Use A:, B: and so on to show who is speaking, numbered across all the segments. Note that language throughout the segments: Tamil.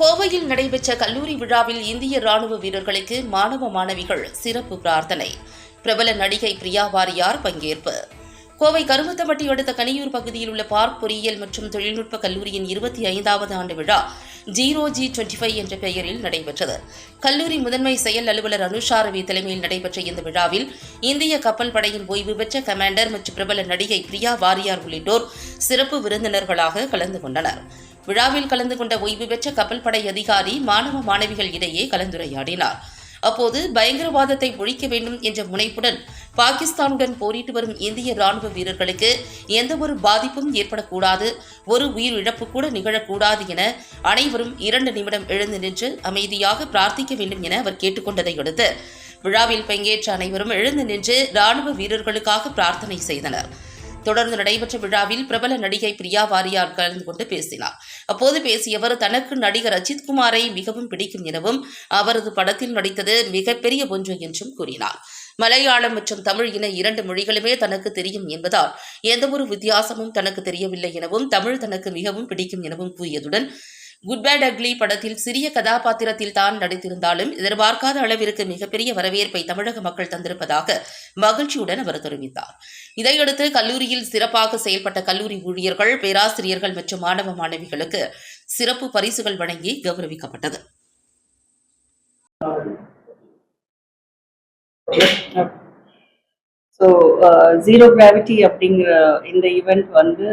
A: கோவையில் நடைபெற்ற கல்லூரி விழாவில் இந்திய ராணுவ வீரர்களுக்கு மாணவ மாணவிகள் சிறப்பு பிரார்த்தனை. பிரபல நடிகை பிரியா வாரியார் பங்கேற்பு. கோவை கருமத்தம்பட்டி அடுத்த கனியூர் பகுதியில் உள்ள பார்க் பொறியியல் மற்றும் தொழில்நுட்ப கல்லூரியின் இருபத்தி ஐந்தாவது ஆண்டு விழா ஜீரோ ஜி டுவெண்ட்டி ஃபைவ் என்ற பெயரில் நடைபெற்றது. கல்லூரி முதன்மை செயல் அலுவலர் அனுஷா ரவி தலைமையில் நடைபெற்ற இந்த விழாவில் இந்திய கப்பல் படையின் ஓய்வு பெற்ற கமாண்டர் மற்றும் பிரபல நடிகை பிரியா வாரியார் உள்ளிட்டோர் சிறப்பு விருந்தினர்களாக கலந்து கொண்டனர். விழாவில் கலந்து கொண்ட ஓய்வு பெற்ற கப்பல் படை அதிகாரி மாணவ மாணவிகள் இடையே கலந்துரையாடினார். அப்போது பயங்கரவாதத்தை ஒழிக்க வேண்டும் என்ற முனைப்புடன் பாகிஸ்தானுடன் போரிட்டு வரும் இந்திய ராணுவ வீரர்களுக்கு எந்தவொரு பாதிப்பும் ஏற்படக்கூடாது ஒரு உயிரிழப்பு கூட நிகழக்கூடாது என அனைவரும் இரண்டு நிமிடம் எழுந்து நின்று அமைதியாக பிரார்த்திக்க வேண்டும் என அவர் கேட்டுக்கொண்டதை அடுத்து விழாவில் பங்கேற்ற அனைவரும் எழுந்து நின்று ராணுவ வீரர்களுக்காக பிரார்த்தனை செய்தனர். தொடர்ந்து நடைபெற்ற விழாவில் பிரபல நடிகை பிரியா வாரியார் கலந்து கொண்டு பேசினார். அப்போது பேசியவர் தனக்கு நடிகர் அஜித் குமாரை மிகவும் பிடிக்கும் எனவும் அவரது படத்தில் நடித்தது மிகப்பெரிய ஒன்று என்றும் கூறினார். மலையாளம் மற்றும் தமிழ் என இரண்டு மொழிகளுமே தனக்கு தெரியும் என்பதால் எந்தவொரு வித்தியாசமும் தனக்கு தெரியவில்லை எனவும் தமிழ் தனக்கு மிகவும் பிடிக்கும் எனவும் கூறியதுடன் குட் பேட் அக்லி படத்தில் சிறிய கதாபாத்திரத்தில் தான் நடித்திருந்தாலும் எதிர்பார்க்காத அளவிற்கு மிகப்பெரிய வரவேற்பை தமிழக மக்கள் தந்திருப்பதாக மகிழ்ச்சியுடன் அவர் தெரிவித்தார். இதையடுத்து கல்லூரியில் சிறப்பாக செயல்பட்ட கல்லூரி ஊழியர்கள் பேராசிரியர்கள் மற்றும் மாணவ மாணவிகளுக்கு சிறப்பு பரிசுகள் வழங்கி கௌரவிக்கப்பட்டது.
B: ஸோ ஜீரோ கிராவிட்டி அப்படிங்கிற இந்த ஈவெண்ட் வந்து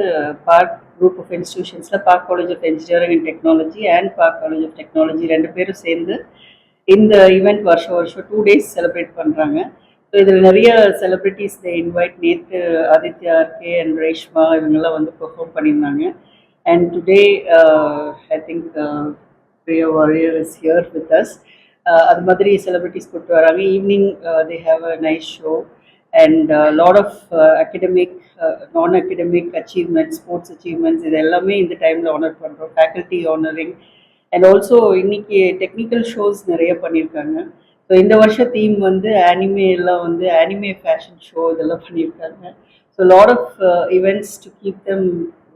B: Park group of இன்ஸ்டியூஷன்ஸில் Park college of engineering and technology and Park college of technology ரெண்டு பேரும் சேர்ந்து இந்த ஈவெண்ட் வருஷம் வருஷம் டூ டேஸ் செலிப்ரேட் பண்ணுறாங்க ஸோ இதில் நிறைய செலிப்ரிட்டிஸ் தே இன்வைட் நேற்று ஆதித்யா கே அண்ட் ரேஷ்மா இவங்கெல்லாம் வந்து பெர்ஃபார்ம் பண்ணியிருந்தாங்க. And today I think Priya Warrier is here with us அது மாதிரி செலிப்ரிட்டிஸ் கூப்பிட்டு வராங்க. Evening they have a nice show and lot of academic non academic achievement sports achievements இது எல்லாமே இந்த டைமில் ஆனர் பண்ணுறோம் ஃபேக்கல்ட்டி ஆனரிங் அண்ட் ஆல்சோ இன்னைக்கு டெக்னிக்கல் ஷோஸ் நிறைய பண்ணியிருக்காங்க. ஸோ இந்த வருஷம் தீம் வந்து ஆனிமே எல்லாம் வந்து ஆனிமே ஃபேஷன் ஷோ இதெல்லாம் பண்ணியிருக்காங்க. So lot of events to keep them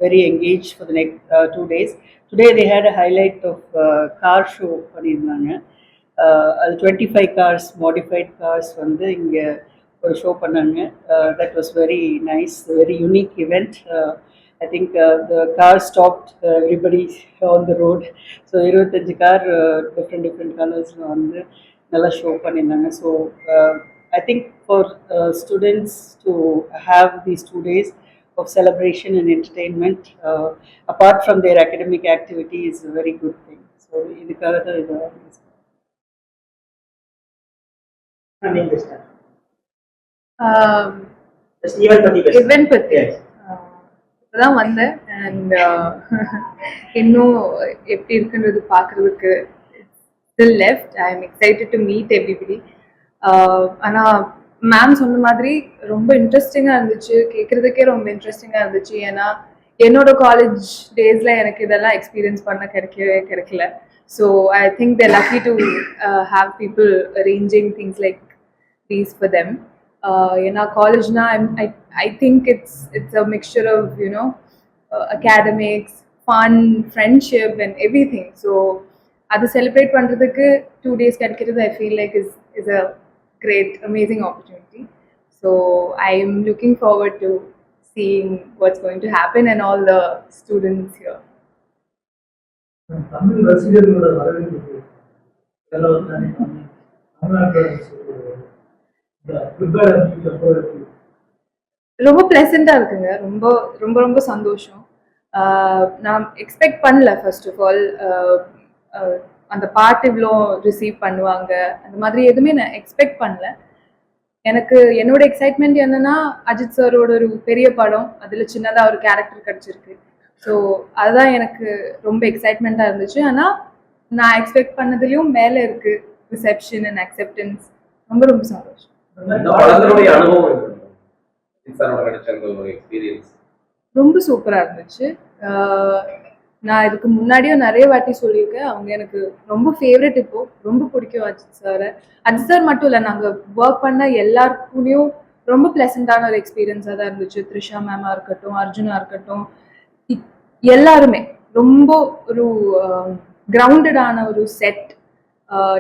B: very engage for the next two days today they had a highlight of car show பண்ணியிருந்தாங்க. அது twenty five cars modified cars வந்து இங்கே ஒரு ஷோ பண்ணாங்க. That was very nice very unique event I think the car stopped everybody on the road so இருபத்தஞ்சு கார் டிஃப்ரெண்ட் டிஃப்ரெண்ட் கலர்ஸில் வந்து நல்லா ஷோ பண்ணியிருந்தாங்க. So I think for students to have these two days of celebration and entertainment uh, apart from their academic activity is a very good thing. So இதுக்காக தான் இது
C: பத்தி
D: இப்பதான் வந்தேன். அண்ட் இன்னும் எப்படி இருக்குன்றது பார்க்கறதுக்கு still left I am excited to meet everybody ஆனா மேம் சொன்ன மாதிரி ரொம்ப இன்ட்ரெஸ்டிங்காக இருந்துச்சு. கேட்குறதுக்கே ரொம்ப இன்ட்ரெஸ்டிங்காக இருந்துச்சு. ஏன்னா என்னோட காலேஜ் டேஸ்ல எனக்கு இதெல்லாம் எக்ஸ்பீரியன்ஸ் பண்ண கிடைக்கவே கிடைக்கல. So I think they lucky to have people arranging things like these for them. Uh, in our college now, I'm, I, I think it's it's a mixture of you know uh, academics, fun, friendship, and everything. So, அதை celebrate பண்றதுக்கு two days கிடைக்கிறது I feel like is is a great, amazing opportunity. So I am looking forward to seeing what's going to happen and all the students here.
E: Tamil ரசிகர்களோட வரவேற்பு
D: ரொம்ப ப்ளசண்ட்டாக இருக்குங்க. ரொம்ப ரொம்ப ரொம்ப சந்தோஷம். நான் எக்ஸ்பெக்ட் பண்ணல ஃபர்ஸ்ட் ஆஃப் ஆல் அந்த பாட்டு இவ்வளோ ரிசீவ் பண்ணுவாங்க. அந்த மாதிரி எதுவுமே நான் எக்ஸ்பெக்ட் பண்ணல. எனக்கு என்னோட எக்ஸைட்மெண்ட் என்னன்னா அஜித் சாரோட ஒரு பெரிய படம். அதில் சின்னதாக ஒரு கேரக்டர் கிடச்சிருக்கு. ஸோ அதுதான் எனக்கு ரொம்ப எக்ஸைட்மெண்ட்டாக இருந்துச்சு. ஆனால் நான் எக்ஸ்பெக்ட் பண்ணதுலேயும் மேலே இருக்குது ரிசெப்ஷன் அண்ட் அக்செப்டன்ஸ் ரொம்ப ரொம்ப சந்தோஷம்.
F: அனுபவம்
D: ரொம்ப சூப்பராக இருந்துச்சு. நான் இதுக்கு முன்னாடியும் நிறைய வாட்டி சொல்லியிருக்கேன். அவங்க எனக்கு ரொம்ப ஃபேவரட் இப்போ. ரொம்ப பிடிக்கும் அஜித் சாரை அஜித் சார் மட்டும் இல்லை நாங்கள் ஒர்க் பண்ண எல்லாருக்குள்ளேயும் ரொம்ப ப்ளசண்ட்டான ஒரு எக்ஸ்பீரியன்ஸாக தான் இருந்துச்சு. த்ரிஷா மேமாக இருக்கட்டும் அர்ஜுனா இருக்கட்டும். எல்லாருமே ரொம்ப ஒரு கிரவுண்டடான ஒரு செட்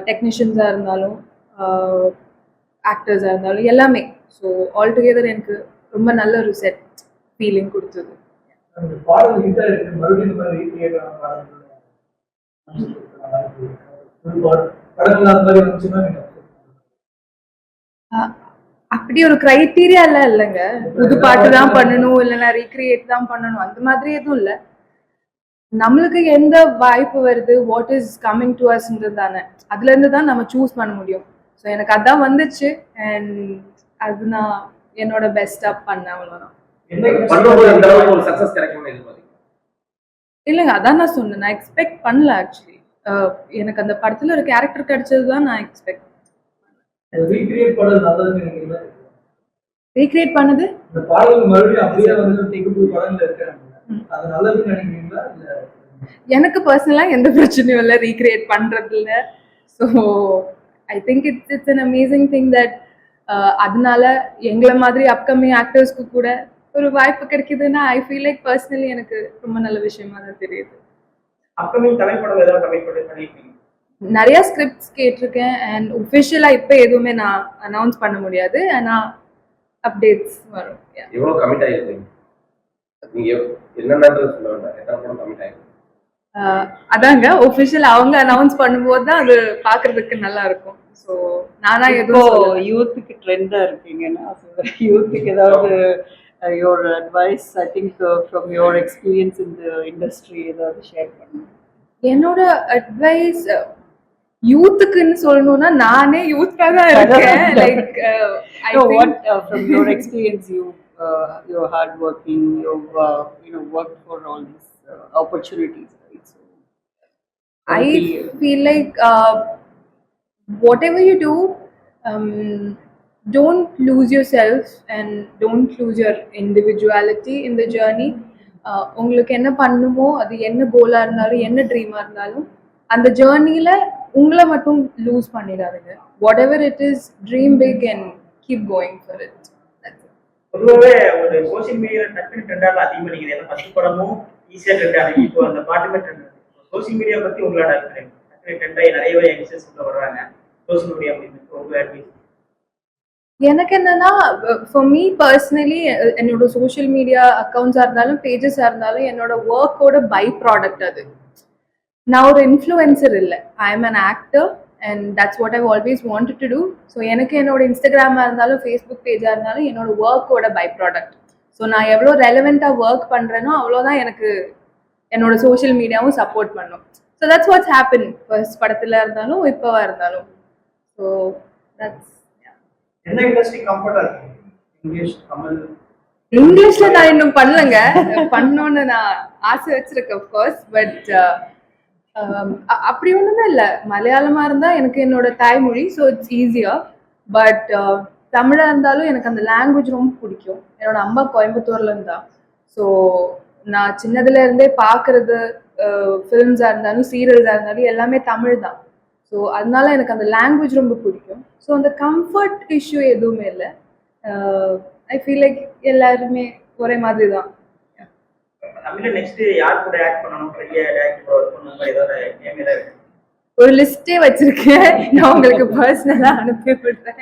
D: டெக்னீஷியன்ஸாக இருந்தாலும் ஆக்டர்ஸாக இருந்தாலும் எல்லாமே. ஸோ ஆல் டுகெதர் எனக்கு ரொம்ப நல்ல ஒரு செட் ஃபீலிங் கொடுத்தது. அப்படி ஒரு கிரைட்டீரியா எல்லாம் இல்லைங்க. புது பாட்டு தான் பண்ணணும் இல்லைன்னா ரீக்ரியேட் தான் பண்ணணும். அந்த மாதிரி எதுவும் இல்லை. நம்மளுக்கு எந்த வாய்ப்பு வருது? வாட் இஸ் கம்மிங் டு அஸ்ன்றது தானே. அதுல இருந்து தான் நம்ம சூஸ் பண்ண முடியும். ஸோ எனக்கு அதான் வந்துச்சு. அண்ட் அது நான் என்னோட பெஸ்டா பண்ணேன் அவ்வளோதான் இல்லைங்க அதான் நான் சொன்னேன். நான் எக்ஸ்பெக்ட் பண்ணல ஆக்சுவலி எனக்கு அந்த படத்துல ஒரு கேரக்டர் கிடைச்சது தான் நான் எக்ஸ்பெக்ட்
E: ரீக்ரியேட்
D: பண்ணது
E: இந்த பாடல் மறுபடியும் அப்படியே வந்து புது படங்கள் இருக்காங்க. அது நல்லதுன்னு நினைக்கிறீங்களா?
D: எனக்கு பர்சனலாக எந்த பிரச்சனையும் இல்லை ரீக்ரியேட் பண்ணுறதுல so I think it's it's an amazing thing that அதனால எங்களை மாதிரி அப்கமிங் ஆக்டர்ஸ்க்கு கூட ஒரு வாய்ப்பு கிடைக்குதுன்னா ஐ ஃபீல் லைக் பர்சனலி எனக்கு ரொம்ப நல்ல விஷயமா தான் தெரியுது.
C: அப்கமிங் ஏதாவது பண்ணிருக்கீங்க
D: நிறைய ஸ்கிரிப்ட்ஸ் கேட்டிருக்கேன் அண்ட் ஒஃபிஷியலாக இப்போ எதுவுமே நான் அனௌன்ஸ் பண்ண முடியாது ஆனால் அப்டேட்ஸ் வரும். Yeah.
F: எவ்வளவு கமிட் ஆயிருக்கீங்க. நீங்க என்னென்னது சொல்ல வேண்டாம். எத்தனை படம் கமிட் ஆயிருக்கு?
D: ஆஹ் அதாங்க ஒஃபிஷியல் அவங்க அனௌன்ஸ் பண்ணும்போது தான் அது பார்க்கறதுக்கு நல்லா இருக்கும். ஸோ நானா சொல்லல.
B: யூத்துக்கு ட்ரெண்டா இருக்கீங்கன்னா யூத்துக்கு ஏதாவது your advice I think from your experience இந்த இண்டஸ்ட்ரி ஏதாவது ஷேர் பண்ணுங்க.
D: என்னோட அட்வைஸ் யூத்துக்குன்னு சொல்லணும்னா நானே யூத்தாக தான் இருக்கேன். Like I
B: So what uh, from your experience you uh, you're hardworking, you've uh, you know worked for
D: I feel like uh, whatever you do, um, don't lose yourself and don't lose your individuality in the journey. Uh, உங்களுக்கு என்ன பண்ணுமோ அது என்ன கோலா இருந்தாலும் என்ன ட்ரீமா இருந்தாலும் அந்த ஜேர்னில உங்களை மட்டும் lose பண்ணிடாதுங்க. Whatever it is dream big and keep going for it
C: பொதுவாகவே ஒரு சோஷியல் மீடியாவில் டக்குனு ட்ரெண்டாக அதிகமாக ஏன்னா ஃபஸ்ட் படமும் ஈஸியாக ட்ரெண்ட் ஆகுது இப்போ அந்த பாட்டுமே ட்ரெண்ட் சோசியல் மீடியா பத்தி உங்களோட அபிப்பிராயம்? நிறைய பேர் யங்ஸ்டர்ஸ் வர்றாங்க. சோசியல் மீடியா அப்படின்னு உங்க அட்வைஸ்
D: எனக்கு என்னன்னா ஃபார் மீ பர்சனலி என்னோட சோஷியல் மீடியா அக்கௌண்ட்ஸாக இருந்தாலும் பேஜஸாக இருந்தாலும் என்னோட ஒர்க்கோட பை ப்ராடக்ட் அது. நான் ஒரு இன்ஃப்ளூயன்சர் இல்லை. I am an actor and that's what I always want to do so எனக்கு என்னோட இன்ஸ்டாகிராமாக இருந்தாலும் ஃபேஸ்புக் பேஜாக இருந்தாலும் என்னோட ஒர்க்கோட பை ப்ராடக்ட் ஸோ நான் எவ்வளோ ரெலவெண்ட்டாக ஒர்க் பண்ணுறேனோ அவ்வளோதான் எனக்கு என்னோட சோஷியல் மீடியாவும் சப்போர்ட் பண்ணும். So that's what's happen first படத்தில் இருந்தாலும் இப்போவா இருந்தாலும். ஸோ தட்ஸ் இங்கிலீஷ்ல நான் இன்னும் பண்ணலங்க. பண்ணணும்னு நான் ஆசை வச்சிருக்கேன் ஃபர்ஸ்ட் பட் அப்படி ஒண்ணுமே இல்லை. மலையாளமா இருந்தா எனக்கு என்னோட தாய்மொழி ஸோ இட்ஸ் ஈஸியா பட் தமிழா இருந்தாலும் எனக்கு அந்த லாங்குவேஜ் ரொம்ப பிடிக்கும். என்னோட அம்மா கோயம்புத்தூர்ல இருந்தா. ஸோ நான் சின்னதுல இருந்தே பார்க்கறது ஃபிலிம்ஸாக இருந்தாலும் சீரியல்ஸாக இருந்தாலும் எல்லாமே தமிழ் தான். ஸோ அதனால எனக்கு அந்த லாங்குவேஜ் ரொம்ப பிடிக்கும். ஸோ அந்த கம்ஃபர்ட் இஷ்யூ எதுவுமே இல்லை. ஐ ஃபீல் லைக் எல்லாருமே ஒரே மாதிரி தான். ஒரு லிஸ்டே வச்சிருக்கேன். நான் உங்களுக்கு பர்சனலாக அனுப்பி விடுறேன்.